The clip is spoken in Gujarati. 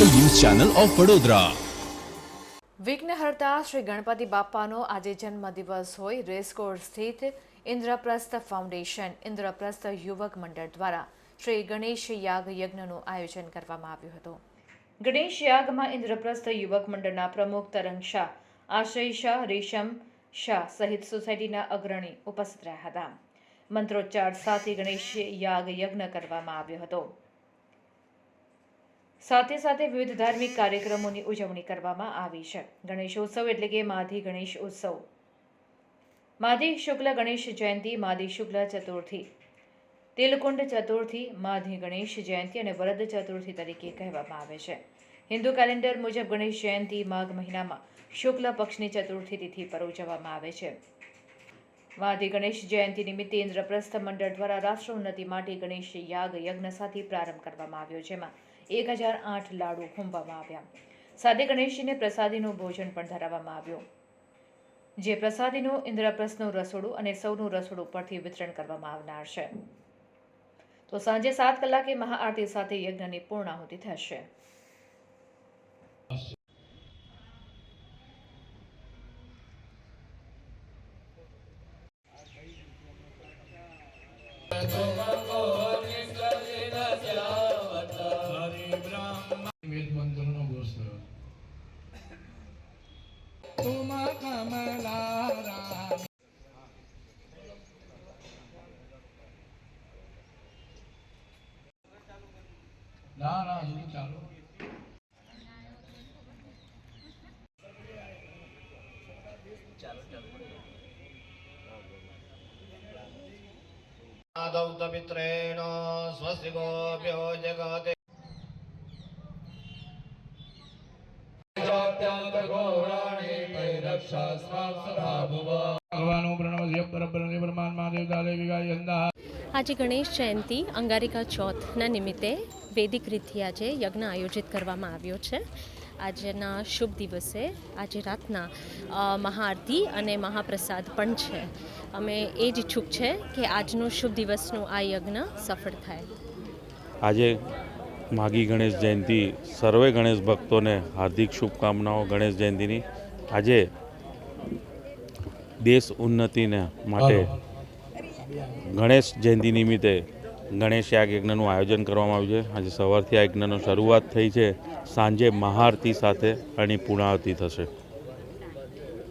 Channel of Vadodara. વિઘ્નહર્તા Shri Ganapati બાપાનો આજે જન્મદિવસ હોય રેસકોર્સ સ્થિત ઇન્દ્રપ્રસ્થ ફાઉન્ડેશન ઇન્દ્રપ્રસ્થ યુવક મંડળ દ્વારા શ્રી ગણેશ યાગ યજ્ઞનું આયોજન કરવામાં આવ્યું હતું. ગણેશ યાગમાં ઇન્દ્રપ્રસ્થ યુવક મંડળના પ્રમુખ તરંગ શાહ આશ્રય શાહ રેશમ શાહ સહિત સોસાયટીના અગ્રણી ઉપસ્થિત રહ્યા હતા. મંત્રોચ્ચાર સાથે ગણેશ યાગ યજ્ઞ કરવામાં આવ્યો હતો. સાથે સાથે વિવિધ ધાર્મિક કાર્યક્રમોની ઉજવણી કરવામાં આવી છે. ગણેશોત્સવ એટલે કે માધી ગણેશ ઉત્સવ માધી શુક્લ ગણેશ જયંતિ, માધી શુક્લ ચતુર્થી. તિલકુંડ ચતુર્થી, માધી ગણેશ જયંતિ અને વરદ ચતુર્થી તરીકે કહેવામાં આવે છે. હિન્દુ કેલેન્ડર મુજબ ગણેશ જયંતિ માઘ મહિનામાં શુક્લ પક્ષની ચતુર્થી તિથિ પર ઉજવવામાં આવે છે. માધી ગણેશ જયંતિ નિમિત્તે ઇન્દ્રપ્રસ્થ મંડળ દ્વારા રાષ્ટ્ર ઉન્નતિ માટે ગણેશ યાગ યજ્ઞ સાથે પ્રારંભ કરવામાં આવ્યો, જેમાં એક હજાર આઠ લાડુ ખુંબવામાં આવ્યા. સાથે ગણેશજીને પ્રસાદીનું ભોજન પણ ધરાવવામાં આવ્યું. જે પ્રસાદીનું ઇન્દ્રપ્રસ્થનું રસોડું અને સૌનું રસોડું પરથી વિતરણ કરવામાં આવનાર છે. તો સાંજે સાત કલાકે મહાઆરતી સાથે યજ્ઞની પૂર્ણાહુતિ થશે. વેદ ના ના હજુ ચાલો. દૌતમિત્રેણ સ્વસ્તિ ગોપ્યો જગતે. જગોરા આજે ગણેશ જયંતિ અંગારિકા ચોથના નિમિત્તે વૈદિક રીતિ આજે યજ્ઞ આયોજિત કરવામાં આવ્યો છે. આજના શુભ દિવસે આજે રાતના મહાઆરતી અને મહાપ્રસાદ પણ છે. અમે એ જ ઈચ્છુક છે કે આજનો શુભ દિવસનું આ યજ્ઞ સફળ થાય. આજે માગી ગણેશ જયંતિ સર્વે ગણેશ ભક્તોને હાર્દિક શુભકામનાઓ ગણેશ જયંતિની. આજે દેશ ઉન્નતિને માટે ગણેશ જયંતિ નિમિત્તે ગણેશ યાગ યજ્ઞનું આયોજન કરવામાં આવ્યું છે. આજે સવારથી આ યજ્ઞનો શરૂઆત થઈ છે. સાંજે મહાઆરતી સાથે આની પૂર્ણાહુતિ થશે.